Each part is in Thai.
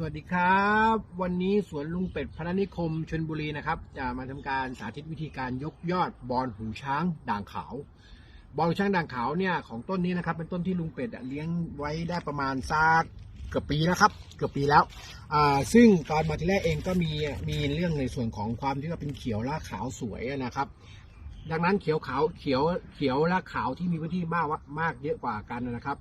สวัสดีครับ วันนี้สวนลุงเป็ดพระนิคมชนบุรีนะครับ จะมาทำการสาธิตวิธีการยกยอดบอนหูช้างด่างขาว บอนหูช้างด่างขาวเนี่ยของต้นนี้นะครับ เป็นต้นที่ลุงเป็ดเลี้ยงไว้ได้ประมาณสักเกือบปีแล้วครับ เกือบปีแล้ว ซึ่งตอนมาที่แรกเองก็มีมีเรื่องในส่วนของความที่ว่าเป็นเขียวและขาวสวยนะครับ ดังนั้นเขียวขาวเขียวเขียวและขาวที่มีพื้นที่มากมากเยอะกว่ากันนะครับ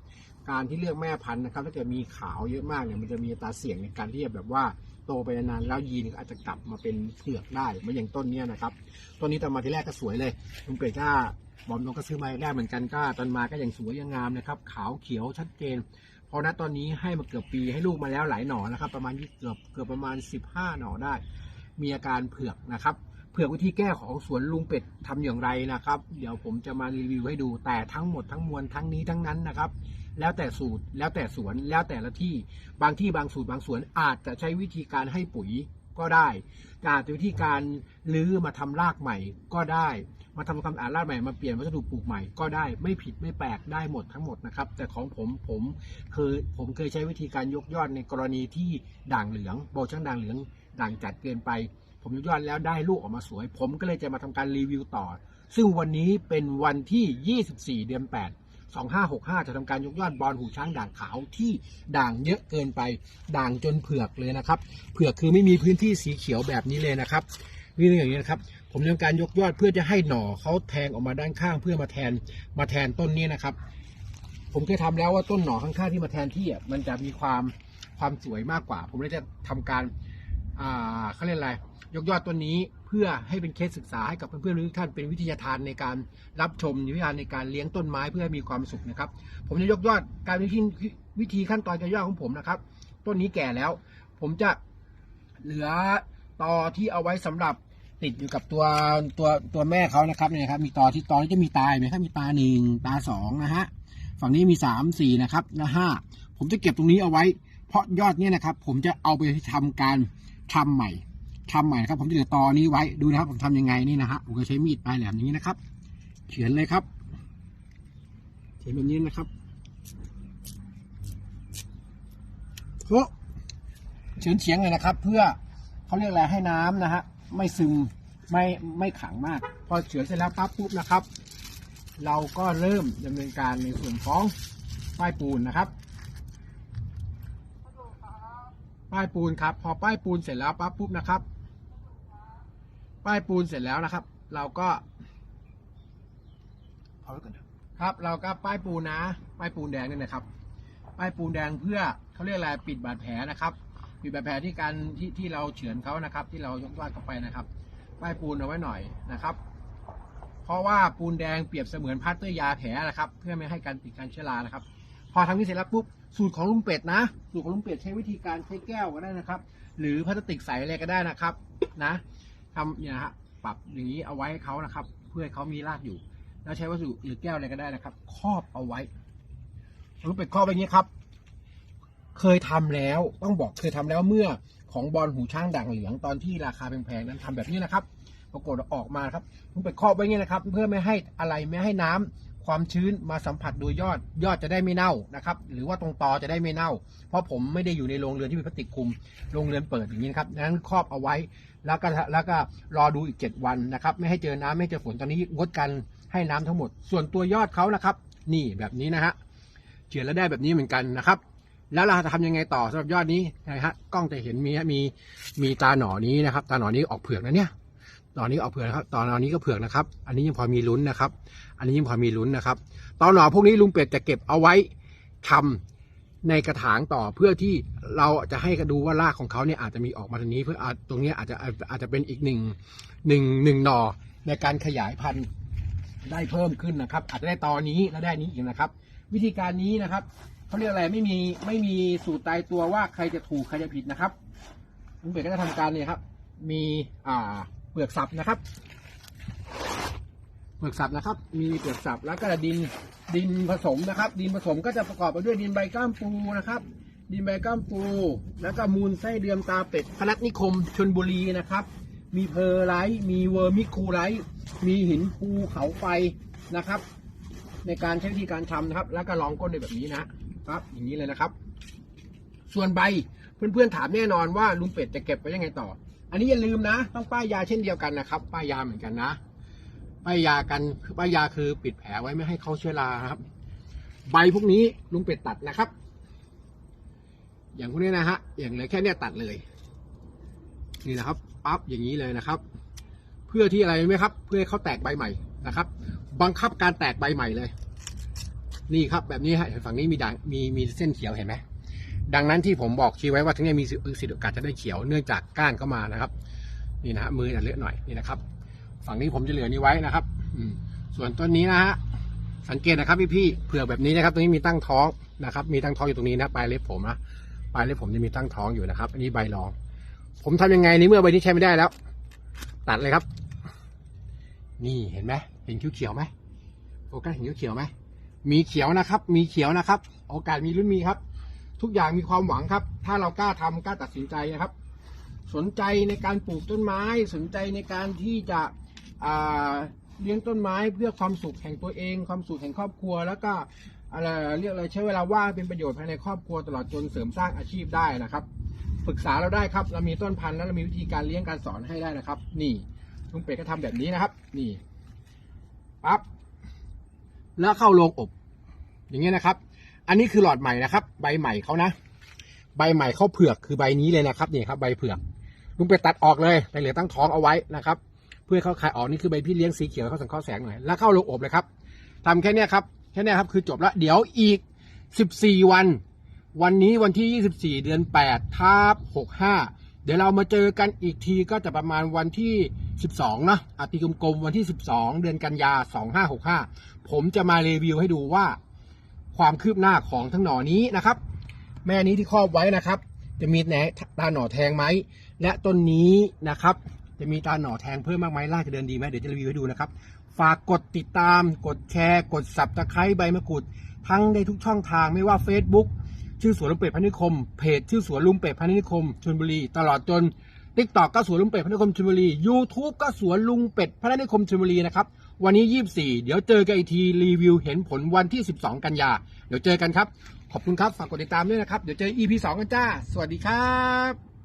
การที่เลือกแม่พันธุ์นะครับถ้าเกิดมีขาวเยอะมากเนี่ยมันจะมีตาเสี่ยงในการที่จะแบบว่าโตไปนานแล้วยีนอาจจะกลับมาเป็นเผือกได้เหมือนอย่างต้นเนี้ยนะครับต้นนี้ตอนมาที่แรกก็สวยเลยลุงเป็ดก็บอมน้องก็ซื้อมาได้เหมือนกันก็ตอนมาก็ยังสวยยังงามนะครับขาวเขียวชัดเจนพอณตอนนี้ให้มาเกือบปีให้ลูกมาแล้วหลายหน่อนะครับ ประมาณเกือบเกือบประมาณ 15 หน่อได้ มีอาการเผือกนะครับเผือกวิธีแก้ของสวนลุงเป็ดทำอย่างไรนะครับ เดี๋ยวผมจะมารีวิวให้ดูแต่ทั้งหมดทั้งมวลทั้งนี้ทั้งนั้นนะครับ แล้วแต่สูตร แล้วแต่สวน แล้วแต่ละที่ บางที่บางสูตรบางสวนอาจจะใช้วิธีการให้ปุ๋ยก็ได้อาจจะวิธีการลื้อมาทำรากใหม่ก็ได้ มาทำความสะอาดรากใหม่ มาเปลี่ยนวัสดุปลูกใหม่ก็ได้ ไม่ผิดไม่แปลกได้หมดทั้งหมดนะครับ แต่ของผมผมเคยผมเคยใช้วิธีการยกยอดในกรณีที่ด่างเหลืองโบช่างด่างเหลือง ด่างจัดเกินไป ผมยกยอดแล้วได้ลูกออกมาสวย ผมก็เลยจะมาทำการรีวิวต่อ ซึ่งวันนี้เป็นวันที่ 24 เดือน 8 2565 จะทำการยกยอดบอลหูช้างด่างขาวที่ด่างเยอะเกินไปด่างจนเผือกเลยนะครับ เผือกคือไม่มีพื้นที่สีเขียวแบบนี้เลยนะครับนี่อย่างนี้นะครับ ผมทำการยกยอดเพื่อจะให้หน่อเขาแทงออกมาด้านข้างเพื่อมาแทนมาแทนต้นนี้นะครับ ผมเคยทำแล้วว่าต้นหน่อข้างๆที่มาแทนที่อะมันจะมีความความสวยมากกว่า ผมเลยจะทำการอ่าเขาเรียกอะไร ยกยอดตัวนี้เพื่อให้เป็นเคสศึกษาให้กับเพื่อนๆทุกท่านเป็นวิทยาทานในการรับชมวิทยาในการเลี้ยงต้นไม้เพื่อให้มีความสุขนะครับ ผมจะยกยอดการวิธีวิธีขั้นตอนการยอดของผมนะครับ ต้นนี้แก่แล้ว ผมจะเหลือตอที่เอาไว้สำหรับติดอยู่กับตัวตัวตัวแม่เขานะครับเนี่ยครับมีตอที่ตอนี้จะมีตายไหมครับมีตาหนึ่งตาสองนะฮะฝั่งนี้มีสามสี่นะครับและห้าผมจะเก็บตรงนี้เอาไว้ เพราะยอดเนี่ยนะครับ ผมจะเอาไปทำการทำใหม่ ทำใหม่นะครับ ผมจะเหลือตอนี้ไว้ดูนะครับ ผมทำยังไงนี่นะฮะผมก็ใช้มีดปลายแหลมอย่างนี้นะครับ เฉือนเลยครับเฉือนแบบนี้นะครับเพราะเฉือนเฉียงเลยนะครับ เพื่อเขาเรียกอะไรให้น้ำนะฮะไม่ซึมไม่ไม่ขังมาก พอเฉือนเสร็จแล้วปั๊บปุ๊บนะครับ เราก็เริ่มดำเนินการในส่วนของป้ายปูนนะครับป้ายปูนครับ พอป้ายปูนเสร็จแล้วปั๊บปุ๊บนะครับ ป้ายปูนเสร็จแล้วนะครับ เราก็เอาไว้ก่อนครับ เราก็ป้ายปูนนะ ป้ายปูนแดงนี่นะครับ ป้ายปูนแดงเพื่อเขาเรียกอะไรปิดบาดแผลนะครับปิดบาดแผลที่การที่ที่เราเฉือนเขานะครับ ที่เรายกยอดเข้าไปนะครับ ป้ายปูนเอาไว้หน่อยนะครับ เพราะว่าปูนแดงเปรียบเสมือนพลาสเตอร์ยาแผลนะครับ เพื่อไม่ให้การติดการเชื้อรานะครับ พอทำนี้เสร็จแล้วปุ๊บสูตรของลุงเป็ดนะ สูตรของลุงเป็ดใช้วิธีการใช้แก้วก็ได้นะครับ หรือพลาสติกใสอะไรก็ได้นะครับนะ ทำเนี่ยฮะปรับอย่างนี้เอาไว้ให้เขานะครับ เพื่อให้เขามีรากอยู่ แล้วใช้วัสดุหรือแก้วอะไรก็ได้นะครับ ครอบเอาไว้รูปเป็นครอบอย่างนี้ครับ เคยทำแล้วต้องบอกเคยทำแล้วเมื่อของบอลหูช้างด่างเหลืองตอนที่ราคาแพงๆนั้นทำแบบนี้นะครับ ปรากฏออกมาครับรูปเป็นครอบไว้เงี้ยนะครับ เพื่อไม่ให้อะไรไม่ให้น้ำ ความชื้นมาสัมผัสโดยยอดยอดจะได้ไม่เน่านะครับ หรือว่าตรงตอจะได้ไม่เน่า เพราะผมไม่ได้อยู่ในโรงเรือนที่มีพลาสติกคลุมโรงเรือนเปิดอย่างนี้นะครับดังนั้นครอบเอาไว้แล้วก็แล้วก็รอดูอีก 7 วันนะครับ ไม่ให้เจอน้ำไม่เจอฝนตอนนี้งดกันให้น้ำทั้งหมด ส่วนตัวยอดเขานะครับ นี่แบบนี้นะฮะเฉือนแล้วได้แบบนี้เหมือนกันนะครับแล้วเราจะทำยังไงต่อสำหรับยอดนี้นะฮะกล้องจะเห็นมีมีมีตาหนอนี้นะครับ ตาหนอนี้ออกเผือกนะเนี่ย ตอนนี้ออกเผือกนะครับ ตอนหน่อนี้ก็เผือกนะครับ อันนี้ยังพอมีลุ้นนะครับ อันนี้ยังพอมีลุ้นนะครับ ตอนหน่อพวกนี้ลุงเป็ดจะเก็บเอาไว้ทำในกระถางต่อเพื่อที่เราจะให้ดูว่ารากของเขาเนี่ยอาจจะมีออกมาทางนี้ เพื่อตรงนี้อาจจะอาจจะเป็นอีกหนึ่งหนึ่งหนึ่งหน่อในการขยายพันธุ์ได้เพิ่มขึ้นนะครับ อาจจะได้ตอนนี้แล้วได้นี้อีกนะครับ วิธีการนี้นะครับเขาเรียกอะไรไม่มีไม่มีสูตรตายตัวว่าใครจะถูกใครจะผิดนะครับลุงเป็ดก็จะทำการเนี่ยครับ มีอ่า ปลือกสับนะครับ เปลือกสับนะครับ มีเปลือกสับแล้วก็ดินดินผสมนะครับ ดินผสมก็จะประกอบไปด้วยดินใบก้ามปูนะครับ ดินใบก้ามปู แล้วก็มูลไส้เดือนตาเป็ดพนัสนิคมชนบุรีนะครับ มีเพอร์ไลท์มีเวอร์มิคูไลท์มีหินภูเขาไฟนะครับ ในการใช้วิธีการทำนะครับ แล้วก็รองก้นด้วยแบบนี้นะครับ อย่างนี้เลยนะครับ ส่วนใบเพื่อนๆถามแน่นอนว่าลุงเป็ดจะเก็บไว้ยังไงต่อ อันนี้อย่าลืมนะ ต้องป้ายยาเช่นเดียวกันนะครับ ป้ายยาเหมือนกันนะป้ายยากันป้ายยาคือปิดแผลไว้ไม่ให้เขาเชื้อราครับ ใบพวกนี้ลุงเป็ดตัดนะครับ อย่างพวกนี้นะฮะอย่างเหลยแค่เนี้ยตัดเลย นี่นะครับปั๊บอย่างนี้เลยนะครับ เพื่อที่อะไรไหมครับ เพื่อให้เขาแตกใบใหม่นะครับ บังคับการแตกใบใหม่เลย นี่ครับแบบนี้ฮะฝั่งนี้มีด่างมีมีเส้นเขียวเห็นไหม ดังนั้นที่ผมบอกชี้ไว้ว่าทั้งนี้มีสิทธิ์โอกาสจะได้เขียวเนื่องจากก้านเข้ามานะครับ นี่นะฮะมืออาจเลอะหน่อยนี่นะครับ ฝั่งนี้ผมจะเหลือนี้ไว้นะครับ อืส่วนต้นนี้นะฮะสังเกตนะครับพี่พี่ๆเผื่อแบบนี้นะครับ ตรงนี้มีตั้งท้องนะครับ มีตั้งท้องอยู่ตรงนี้นะปลายเล็บผมนะปลายเล็บผมจะมีตั้งท้องอยู่นะครับ อันนี้ใบรอง ผมทำยังไงในเมื่อใบนี้ใช้ไม่ได้แล้ว ตัดเลยครับ นี่เห็นไหมเห็นเขียวเขียวๆไหมโฟกัสเห็นเขียวเขียวๆไหมมีเขียวนะครับ มีเขียวนะครับ โอกาสมีรุ่นมีครับ ทุกอย่างมีความหวังครับ ถ้าเรากล้าทำกล้าตัดสินใจนะครับ สนใจในการปลูกต้นไม้ สนใจในการที่จะเลี้ยงต้นไม้เพื่อความสุขแห่งตัวเอง ความสุขแห่งครอบครัว แล้วก็อะไรเรียกอะไรใช้เวลาว่างเป็นประโยชน์ภายในครอบครัวตลอดจนเสริมสร้างอาชีพได้นะครับปรึกษาเราได้ครับ เรามีต้นพันธุ์และเรามีวิธีการเลี้ยงการสอนให้ได้นะครับ นี่ลุงเป็ดก็ทำแบบนี้นะครับ นี่ปั๊บแล้วเข้าโรงอบ อย่างเงี้ยนะครับ อันนี้คือหลอดใหม่นะครับ ใบใหม่เขานะ ใบใหม่เขาเผือกคือใบนี้เลยนะครับนี่ครับใบเผือกลุงเป็ดตัดออกเลยแต่เหลือตั้งท้องเอาไว้นะครับ เพื่อเขาคายออกนี่คือใบพี่เลี้ยงสีเขียวเขาสังเคราะห์แสงหน่อยแล้วเข้าโรงอบเลยครับทำแค่นี้ครับแค่นี้ครับคือจบแล้วเดี๋ยวอีก 14 วัน วันนี้วันที่ 24 เดือน8ทับ65 เดี๋ยวเรามาเจอกันอีกทีก็จะประมาณวันที่ 12นะอาตีกลมๆวันที่ 12 เดือนกันยา 2565 ผมจะมารีวิวให้ดูว่า ความคืบหน้าของทั้งหน่อนี้นะครับ แม่นี้ที่ครอบไว้นะครับ จะมีแหนตาหน่อแทงไหมและต้นนี้นะครับ จะมีตาหน่อแทงเพิ่มมากไหมรากจะเดินดีไหมเดี๋ยวจะรีวิวให้ดูนะครับ ฝากกดติดตาม กดแชร์ กดสับตะไคร้ใบมะกรูดทั้งในทุกช่องทางไม่ว่า Facebook ชื่อสวนลุงเป็ดพานิคม เพจชื่อสวนลุงเป็ดพานิคมชลบุรี ตลอดจนทิกตอกก็สวนลุงเป็ดพานิคมชลบุรี YouTube ก็สวนลุงเป็ดพานิคมชลบุรีนะครับ วันนี้ 24 เดี๋ยวเจอกันอีกทีรีวิวเห็นผลวันที่ 12 กันยา เดี๋ยวเจอกันครับ ขอบคุณครับ ฝากกดติดตามด้วยนะครับ เดี๋ยวเจอ EP 2 กันจ้า สวัสดีครับ